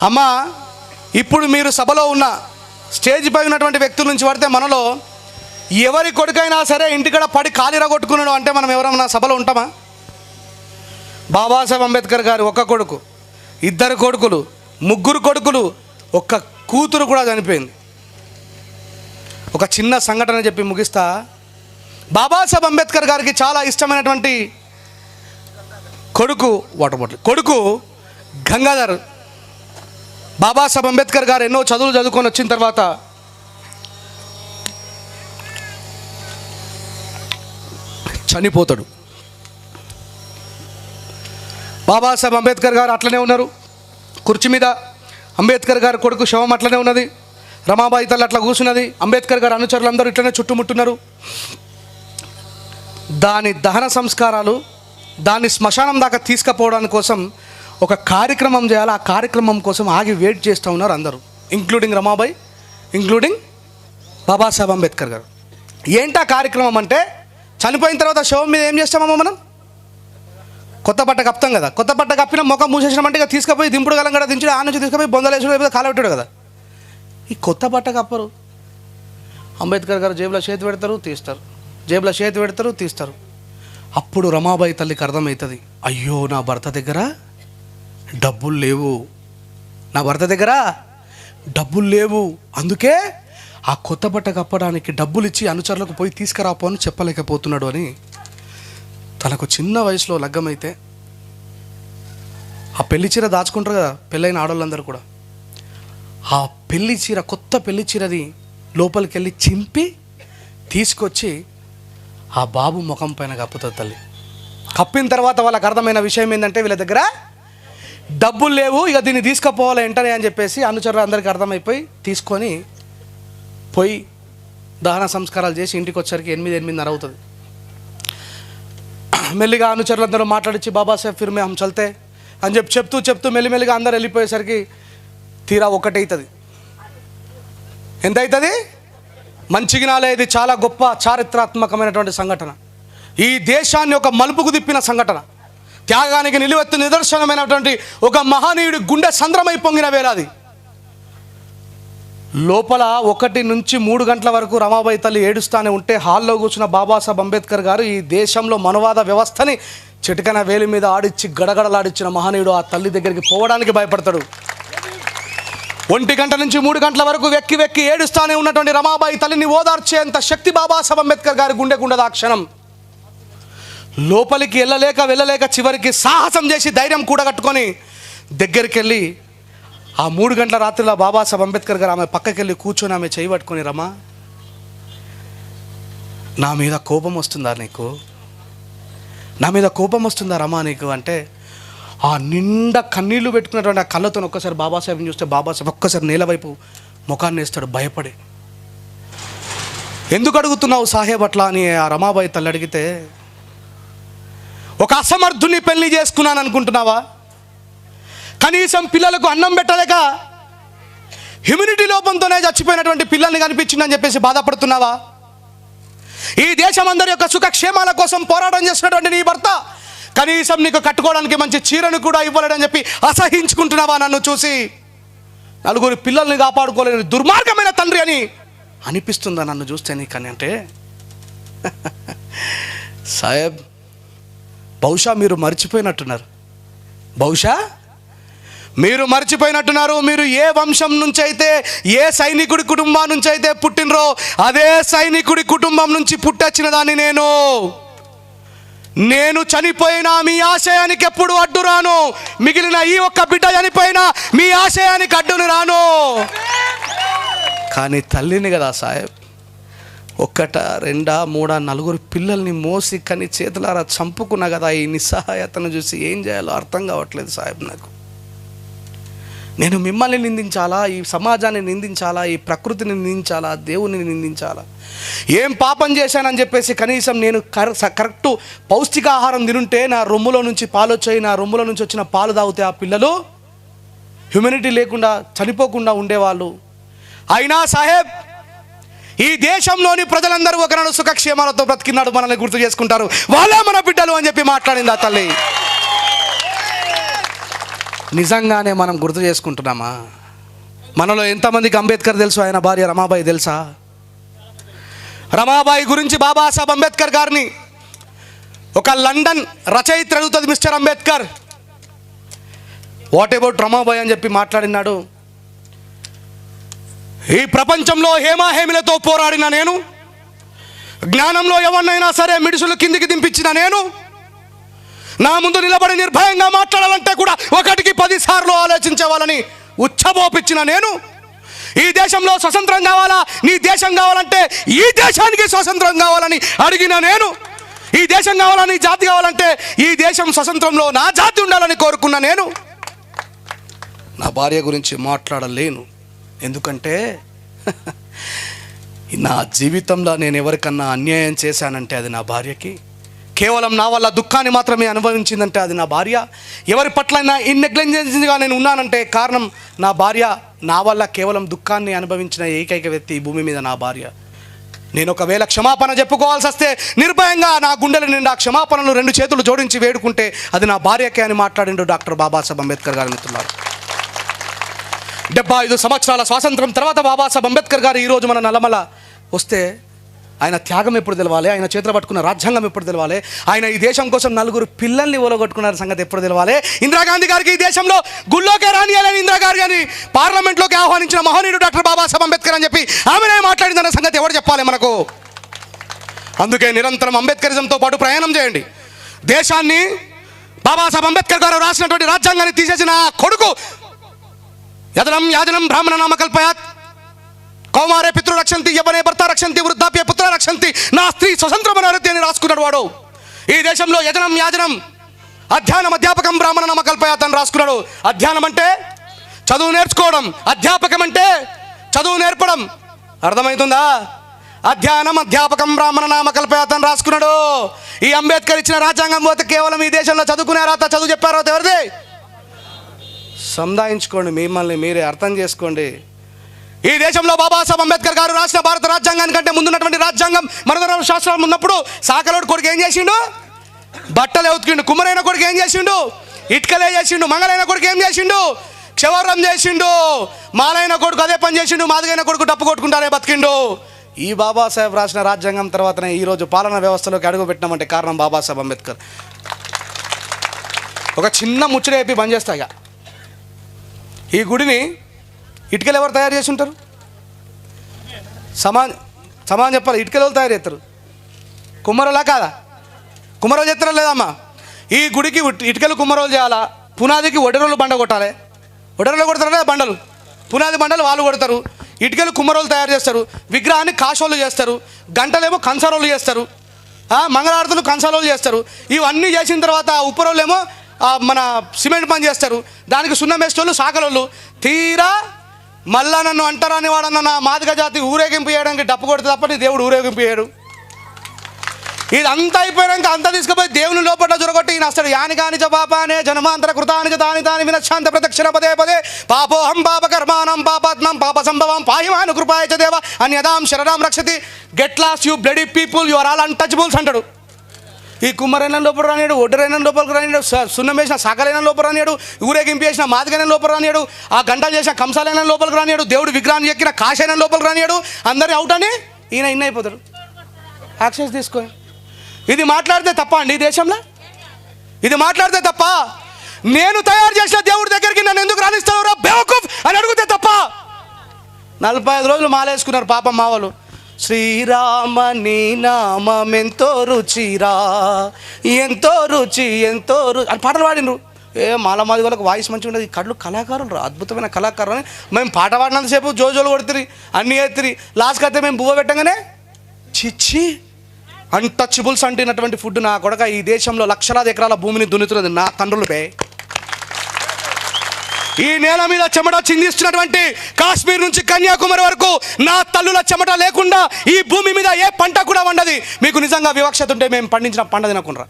అమ్మా ఇప్పుడు మీరు సభలో ఉన్న స్టేజ్ పై ఉన్నటువంటి వ్యక్తుల నుంచి పడితే మనలో ఎవరి కొడుకైనా సరే ఇంటికాడ పడి కాలిర కొట్టుకున్నాడు అంటే మనం ఎవరన్నా సభలో ఉంటామా? బాబాసాహెబ్ అంబేద్కర్ గారు ఒక్క కొడుకు ఇద్దరు కొడుకులు ముగ్గురు కొడుకులు ఒక్క కూతురు కూడా చనిపోయింది. ఒక చిన్న సంఘటన చెప్పి ముగిస్తా. బాబాసాహెబ్ అంబేద్కర్ గారికి చాలా ఇష్టమైనటువంటి కొడుకు వాటర్ బాటిల్ కొడుకు గంగాధర్ బాబాసాహెబ్ అంబేద్కర్ గారు ఎన్నో చదువులు చదువుకొని వచ్చిన తర్వాత చనిపోతాడు. బాబాసాహెబ్ అంబేద్కర్ గారు అట్లనే ఉన్నారు. కుర్చీ మీద అంబేద్కర్ గారు కొడుకు శవం అట్లనే ఉన్నది. రమాబాయి తల్లి అట్లా కూర్చున్నది అంబేద్కర్ గారు అనుచరులు అందరూ ఇట్లనే చుట్టుముట్టున్నారు. దాని దహన సంస్కారాలు దాన్ని శ్మశానం దాకా తీసుకుపోవడానికి కోసం ఒక కార్యక్రమం చేయాలి. ఆ కార్యక్రమం కోసం ఆగి వెయిట్ చేస్తూ ఉన్నారు అందరూ. Including Ramabai including Babasaheb Ambedkar garu. ఏంటా కార్యక్రమం అంటే చనిపోయిన తర్వాత శవం మీద ఏం చేస్తామమ్మా మనం? కొత్త బట్ట కప్తాం కదా. కొత్త బట్ట కప్పిన ముఖం మూసేసినామంటే ఇక తీసుకుపోయి దింపుడు గలం కదా దించుడు ఆ నుంచి తీసుకుపోయి బొందలేసుడు లేకపోతే కాలబెట్టాడు కదా. ఈ కొత్త బట్ట కప్పరు. అంబేద్కర్ గారు జేబులో చేతి పెడతారు తీస్తారు. జేబులో చేతి పెడతారు తీస్తారు. అప్పుడు రమాబాయి తల్లికి అర్థమవుతుంది. అయ్యో నా భర్త దగ్గర డబ్బులు లేవు. నా భర్త దగ్గర డబ్బులు లేవు. అందుకే ఆ కొత్త బట్ట కప్పడానికి డబ్బులు ఇచ్చి అనుచరులకు పోయి తీసుకురాపో అని చెప్పలేకపోతున్నాడు అని తనకు చిన్న వయసులో లగ్గమైతే ఆ పెళ్ళి చీర దాచుకుంటారు కదా పెళ్ళైన ఆడవాళ్ళందరూ కూడా. ఆ పెళ్ళి చీర కొత్త పెళ్ళి చీరది లోపలికి వెళ్ళి చింపి తీసుకొచ్చి ఆ బాబు ముఖం పైన కప్పుతుంది తల్లి. కప్పిన తర్వాత వాళ్ళకి అర్థమైన విషయం ఏంటంటే వీళ్ళ దగ్గర డబ్బులు లేవు ఇక దీన్ని తీసుకుపోవాలి వెంటనే అని చెప్పేసి అనుచరులు అందరికీ అర్థమైపోయి తీసుకొని పోయి దహన సంస్కారాలు చేసి ఇంటికి వచ్చరికి ఎనిమిది ఎనిమిదిన్నర అవుతుంది. మెల్లిగా అనుచరులందరూ మాట్లాడించి బాబాసాహెబ్ ఫిర్ మే చల్తే అని చెప్పి చెప్తూ చెప్తూ మెల్లిమెల్లిగా అందరు వెళ్ళిపోయేసరికి తీరా ఒకటవుతుంది ఎంత అవుతుంది మంచిగినాలే ఇది చాలా గొప్ప చారిత్రాత్మకమైనటువంటి సంఘటన. ఈ దేశాన్ని ఒక మలుపుకు తిప్పిన సంఘటన. త్యాగానికి నిలువెత్తు నిదర్శనమైనటువంటి ఒక మహనీయుడి గుండె సంద్రమై పొంగిన వేలాది లోపల ఒకటి నుంచి మూడు గంటల వరకు రమాబాయి తల్లి ఏడుస్తానే ఉంటే హాల్లో కూర్చున్న బాబాసాహెబ్ అంబేద్కర్ గారు ఈ దేశంలో మనవాద వ్యవస్థని చిటికన వేలి మీద ఆడిచ్చి గడగడలాడిచ్చిన మహనీయుడు ఆ తల్లి దగ్గరికి పోవడానికి భయపడతాడు. ఒంటి గంట నుంచి మూడు గంటల వరకు వెక్కి వెక్కి ఏడుస్తానే ఉన్నటువంటి రమాబాయి తల్లిని ఓదార్చేంత శక్తి బాబాసాహెబ్ అంబేద్కర్ గారి గుండె గుండెద ఆ క్షణం లోపలికి వెళ్ళలేక వెళ్ళలేక చివరికి సాహసం చేసి ధైర్యం కూడగట్టుకొని దగ్గరికి వెళ్ళి ఆ మూడు గంటల రాత్రిలో బాబాసాహెబ్ అంబేద్కర్ గారు ఆమె పక్కకి వెళ్ళి కూర్చొని ఆమె చేయి పట్టుకొని రమా నా మీద కోపం వస్తుందా నీకు? నా మీద కోపం వస్తుందా రమా నీకు? అంటే ఆ నిండా కన్నీళ్ళు పెట్టుకున్నటువంటి ఆ కళ్ళతో ఒక్కసారి బాబాసాహెబ్ని చూస్తే బాబాసాహెబ్ ఒక్కసారి నేల వైపు ముఖాన్ని వేస్తాడు భయపడి. ఎందుకు అడుగుతున్నావు సాహెబ్ అట్లా? అని ఆ రమాబాయి తల్లి అడిగితే ఒక అసమర్థుని పెళ్ళి చేసుకున్నాను అనుకుంటున్నావా? కనీసం పిల్లలకు అన్నం పెట్టలేక హ్యూమినిటీ లోపంతోనే చచ్చిపోయినటువంటి పిల్లల్ని కనిపించిందని చెప్పేసి బాధపడుతున్నావా? ఈ దేశం అందరి యొక్క సుఖక్షేమాల కోసం పోరాటం చేసినటువంటి నీ భర్త కనీసం నీకు కట్టుకోవడానికి మంచి చీరను కూడా ఇవ్వలేడని చెప్పి అసహించుకుంటున్నావా నన్ను చూసి? నలుగురు పిల్లల్ని కాపాడుకోలేని దుర్మార్గమైన తండ్రి అని అనిపిస్తుందా నన్ను చూస్తే నీకని అంటే? సాహెబ్ బహుశా మీరు మర్చిపోయినట్టున్నారు. బహుశా? మీరు మర్చిపోయినట్టున్నారు మీరు ఏ వంశం నుంచి అయితే ఏ సైనికుడి కుటుంబం నుంచి అయితే పుట్టినరో అదే సైనికుడి కుటుంబం నుంచి పుట్టొచ్చిన దాన్ని నేను. నేను చనిపోయినా మీ ఆశయానికి ఎప్పుడు అడ్డు రాను. మిగిలిన ఈ ఒక్క బిడ్డ చనిపోయినా మీ ఆశయానికి అడ్డును రాను. కానీ తల్లిని కదా సాహెబ్. ఒక్కట రెండా మూడా నలుగురు పిల్లల్ని మోసి కని చేతులారా చంపుకున్నా కదా ఈ నిస్సహాయతను చూసి ఏం చేయాలో అర్థం కావట్లేదు సాహెబ్ నాకు. నేను మిమ్మల్ని నిందించాలా? ఈ సమాజాన్ని నిందించాలా? ఈ ప్రకృతిని నిందించాలా? దేవుని నిందించాలా? ఏం పాపం చేశానని చెప్పేసి కనీసం నేను కర కరెక్ట్ పౌష్టికాహారం తినుంటే నా రొమ్ములో నుంచి పాలు వచ్చాయి నా రొమ్ములో నుంచి వచ్చిన పాలు తాగితే ఆ పిల్లలు హ్యూమినిటీ లేకుండా చనిపోకుండా ఉండేవాళ్ళు. అయినా సాహెబ్ ఈ దేశంలోని ప్రజలందరూ ఒకనాడు సుఖక్షేమాలతో బ్రతికినాడు మనల్ని గుర్తు చేసుకుంటారు. వాళ్ళే మన బిడ్డలు అని చెప్పి మాట్లాడింది ఆ తల్లి? నిజంగానే మనం గుర్తు చేసుకుంటున్నామా? మనలో ఎంతమందికి అంబేద్కర్ తెలుసు ఆయన భార్య రమాబాయి తెలుసా? రమాబాయి గురించి బాబాసాహెబ్ అంబేద్కర్ గారిని ఒక లండన్ రచయిత్రి అడుగుతుంది mister Ambedkar. What about Ramabai అని చెప్పి మాట్లాడినాడు. ఈ ప్రపంచంలో హేమాహేమిలతో పోరాడిన నేను జ్ఞానంలో ఎవరినైనా సరే మిడుసులు కిందికి దింపించిన నేను నా ముందు నిలబడి నిర్భయంగా మాట్లాడాలంటే కూడా ఒకటికి పదిసార్లు ఆలోచించే వాళ్ళని ఉచ్చబోపించిన నేను ఈ దేశంలో స్వతంత్రం కావాలా నీ దేశం కావాలంటే ఈ దేశానికి స్వతంత్రం కావాలని అడిగిన నేను ఈ దేశం కావాలని జాతి కావాలంటే ఈ దేశం స్వతంత్రంలో నా జాతి ఉండాలని కోరుకున్న నేను నా భార్య గురించి మాట్లాడలేను. ఎందుకంటే నా జీవితంలో నేను ఎవరికన్నా అన్యాయం చేశానంటే అది నా భార్యకి కేవలం నా వల్ల దుఃఖాన్ని మాత్రమే అనుభవించిందంటే అది నా భార్య. ఎవరి పట్లైనా ఇన్నెగ్లెంజెన్స్గా నేను ఉన్నానంటే కారణం నా భార్య నా వల్ల కేవలం దుఃఖాన్ని అనుభవించిన ఏకైక వ్యక్తి ఈ భూమి మీద నా భార్య. నేను ఒకవేళ క్షమాపణ చెప్పుకోవాల్సి వస్తే నిర్భయంగా నా గుండెల నిండా క్షమాపణలు రెండు చేతులు జోడించి వేడుకుంటే అది నా భార్యకే అని మాట్లాడిండు డాక్టర్ బాబాసాహెబ్ అంబేద్కర్ గారు మిత్రులారు. డెబ్బై ఐదు సంవత్సరాల స్వాతంత్రం తర్వాత బాబాసాహెబ్ అంబేద్కర్ గారు ఈరోజు మన నల్లమల వస్తే ఆయన త్యాగం ఎప్పుడు తెలవాలి? ఆయన చేతులు పట్టుకున్న రాజ్యాంగం ఎప్పుడు తెలవాలి? ఆయన ఈ దేశం కోసం నలుగురు పిల్లల్ని ఓలగొట్టుకున్న సంగతి ఎప్పుడు తెలవాలి? ఇందిరాగాంధీ గారికి ఈ దేశంలో గుళ్ళోకే రానియాలని ఇందిరాగాంధీ గారిని పార్లమెంట్లోకి ఆహ్వానించిన మహనీయుడు డాక్టర్ బాబాసాహెబ్ అంబేద్కర్ అని చెప్పి ఆమెనే మాట్లాడిందన్న సంగతి ఎవరు చెప్పాలి మనకు? అందుకే నిరంతరం అంబేద్కరిజంతో పాటు ప్రయాణం చేయండి. దేశాన్ని బాబాసాహెబ్ అంబేద్కర్ గారు రాసినటువంటి రాజ్యాంగాన్ని తీసేసిన కొడుకు యదనం యాజనం బ్రాహ్మణ నామకల్పయాత్ కౌమారే పితృ రక్షంతి యవనే భర్త రక్షంతి వృద్ధాప్య పుత్ర రక్షంతి నా స్త్రీ స్వతంత్రమనారతి అని రాసుకున్నాడు వాడు. ఈ దేశంలో యజనం యాజనం అధ్యయనం అధ్యాపకం బ్రాహ్మణ నామకల్పయాత్ అని రాసుకున్నాడు. అధ్యయనం అంటే చదువు నేర్చుకోవడం అధ్యాపకం అంటే చదువు నేర్పడం. అర్థమవుతుందా అధ్యయనం అధ్యాపకం బ్రాహ్మణ నామకల్పయాత్ అని రాసుకున్నాడు. ఈ అంబేద్కర్ ఇచ్చిన రాజ్యాంగం పోతే కేవలం ఈ దేశంలో చదువుకునే రాత చదువు చెప్పారో ఎవరిది? సంధాయించుకోండి మిమ్మల్ని మీరే అర్థం చేసుకోండి. ఈ దేశంలో బాబాసాహెబ్ అంబేద్కర్ గారు రాసిన భారత రాజ్యాంగాన్ని కంటే ముందున్నటువంటి రాజ్యాంగం మరొక శాస్త్రం ఉన్నప్పుడు సాకలోడు కొడుకు ఏం చేసిండు? బట్టలు ఎవుతుకిండు. కుమ్మరైన కొడుకు ఏం చేసిండు? ఇటుకలే చేసిండు. మంగళైన కొడుకు ఏం చేసిండు? క్షవరం చేసిండు. మాలైన కొడుకు అదే పని చేసిండు. మాదిగైన కొడుకు డప్పు కొట్టుకుంటారే బతికిండు. ఈ బాబాసాహెబ్ రాసిన రాజ్యాంగం తర్వాతనే ఈరోజు పాలన వ్యవస్థలోకి అడుగు పెట్టినామంటే కారణం బాబాసాహెబ్ అంబేద్కర్. ఒక చిన్న ముచ్చట చెప్పి బంద్ ఇక. ఈ గుడిని ఇటుకలు ఎవరు తయారు చేసి ఉంటారు? సమాన్ సమాన్ చెప్పాలి ఇటుకలు ఎవరు తయారు చేస్తారు? కుమ్మరోలా కాదా? కుమ్మరోలు చేస్తారా లేదమ్మా? ఈ గుడికి ఇటుకలు కుమ్మరోలు చేయాలా? పునాదికి ఒడరోలు బండ కొట్టాలి. ఒడరోలు కొడతారా లేదా బండలు? పునాది బండలు వాళ్ళు కొడతారు. ఇటుకలు కుమ్మరోలు తయారు చేస్తారు. విగ్రహాన్ని కాశోళ్ళు చేస్తారు. గంటలేమో కంసారోళ్ళు చేస్తారు. మంగళారతులు కంసాలోలు చేస్తారు. ఇవన్నీ చేసిన తర్వాత ఉప్పరోళ్ళు ఏమో మన సిమెంట్ పని చేస్తారు. దానికి సున్నం వేసేటోళ్ళు సాకలోళ్ళు తీరా మళ్ళా నన్ను అంటారని వాడన్న నా మాదిక జాతి ఊరేగింపు చేయడానికి డప్పు కొడితే తప్ప నీ దేవుడు ఊరేగింపు చేయడు. ఇది అంతా అయిపోయాక అంతా తీసుకుపోయి దేవుని లోపల జొరగొట్టి ఈయన అసలు యాని కాని చ పాపానే జన్మాంతర కృతానిచ దాని తాని తాని వినశాంత ప్రదక్షిణ పదే పదే పాపోహం పాప కర్మానం పాపాత్మం పాప సంభవం పాహిమాను కృపాయ దేవ అన్యదాం శరణాం రక్షతి. Get lost you bloody people you are all untouchables అంటాడు. ఈ కుమ్మరైన లోపల రానియాడు ఒడ్డరైన లోపలికి రానియాడు సున్నం వేసిన సకలైన లోపల రానియాడు ఊరేగింపు చేసిన మాదిగైన లోపల రానియాడు ఆ గంటలు చేసిన కంసాలైన లోపలికి రానియాడు దేవుడు విగ్రహాన్ని ఎక్కిన కాశైన లోపలికి రానియాడు అందరినీ అవుట్ అని ఈయన ఇన్ అయిపోతాడు. యాక్సెస్ తీసుకో. ఇది మాట్లాడితే తప్ప అండి ఈ దేశంలో? ఇది మాట్లాడితే తప్ప? నేను తయారు చేసిన దేవుడి దగ్గరికి నన్ను ఎందుకు రాణిస్తావు రా బేవకూఫ్ అని అడిగితే తప్ప? నలభై ఐదు రోజులు మాలేసుకున్నారు పాపం మా వాళ్ళు. శ్రీరామ నీ నామం ఎంతో రుచిరా. ఎంతో రుచి ఎంతో రుచి అని పాటలు పాడినరు ఏ మాల మాది వాళ్ళకి వాయిస్ మంచిగా ఉండదు. కళ్ళు కళాకారులు రా అద్భుతమైన కళాకారులు అని మేము పాట పాడినంతసేపు జోజోలు కొడుతుంది అన్నీ ఎత్తిరి లాస్ట్కి అయితే మేము బువ్వ పెట్టగానే చిచ్చి అన్టచబుల్స్ అంటున్నటువంటి ఫుడ్ నా కొడక ఈ దేశంలో లక్షలాది ఎకరాల భూమిని దున్నుతున్నది నా తండ్రులపై ఈ నేల మీద చెమట చిందిస్తున్నటువంటి కాశ్మీర్ నుంచి కన్యాకుమారి వరకు నా తల్లుల చెమట లేకుండా ఈ భూమి మీద ఏ పంట కూడా వండది. మీకు నిజంగా వివక్షత ఉంటే మేము పండించిన పంట తినకుండా